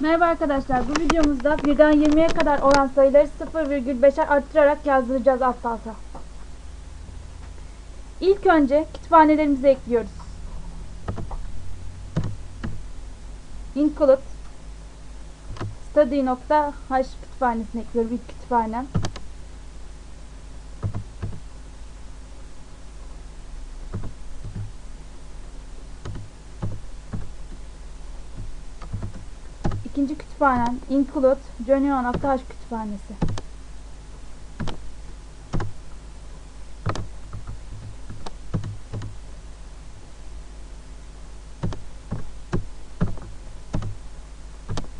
Merhaba arkadaşlar. Bu videomuzda 1'den 20'ye kadar olan sayıları 0,5'er arttırarak yazdıracağız alt alta. İlk önce kütüphanelerimizi ekliyoruz. Include study.h kütüphanesini ekliyorum. İlk kütüphanem. İkinci kütüphanem include journey.h kütüphanesi.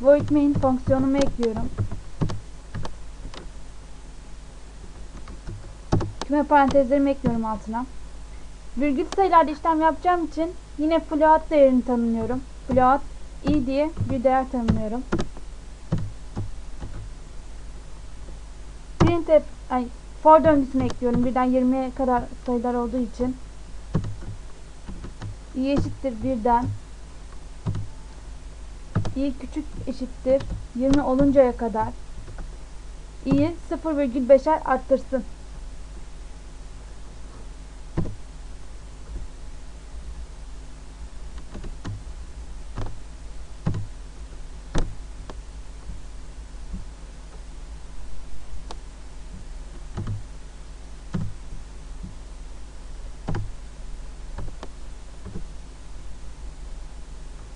void main fonksiyonumu ekliyorum. Küme parantezlerimi ekliyorum altına. Virgül sayılarda işlem yapacağım için yine float değerini tanımlıyorum. Float i diye bir değer tanımlıyorum. Printf ay for döngüsünü ekliyorum. Birden 20'ye kadar sayılar olduğu için. i eşittir birden i küçük eşittir 20 oluncaya kadar i'yi 0,5'er arttırsın.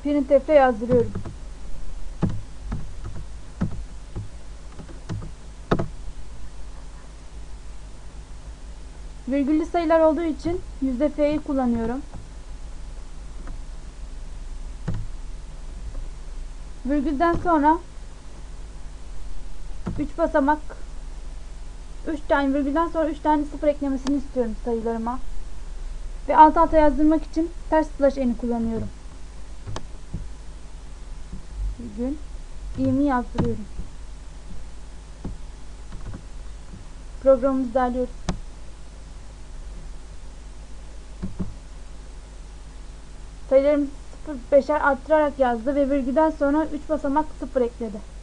Printf'e yazdırıyorum. Virgüllü sayılar olduğu için yüzde %f'yi kullanıyorum. Virgülden sonra 3 basamak 3 tane virgülden sonra 3 tane sıfır eklemesini istiyorum sayılarıma. Ve alt alta yazdırmak için ters slash n'i kullanıyorum. Virgül i'mi yazdırıyorum. Programımızı derliyoruz. Sayılarımızı 0,5'er arttırarak yazdı ve virgülden sonra 3 basamak 0 ekledi.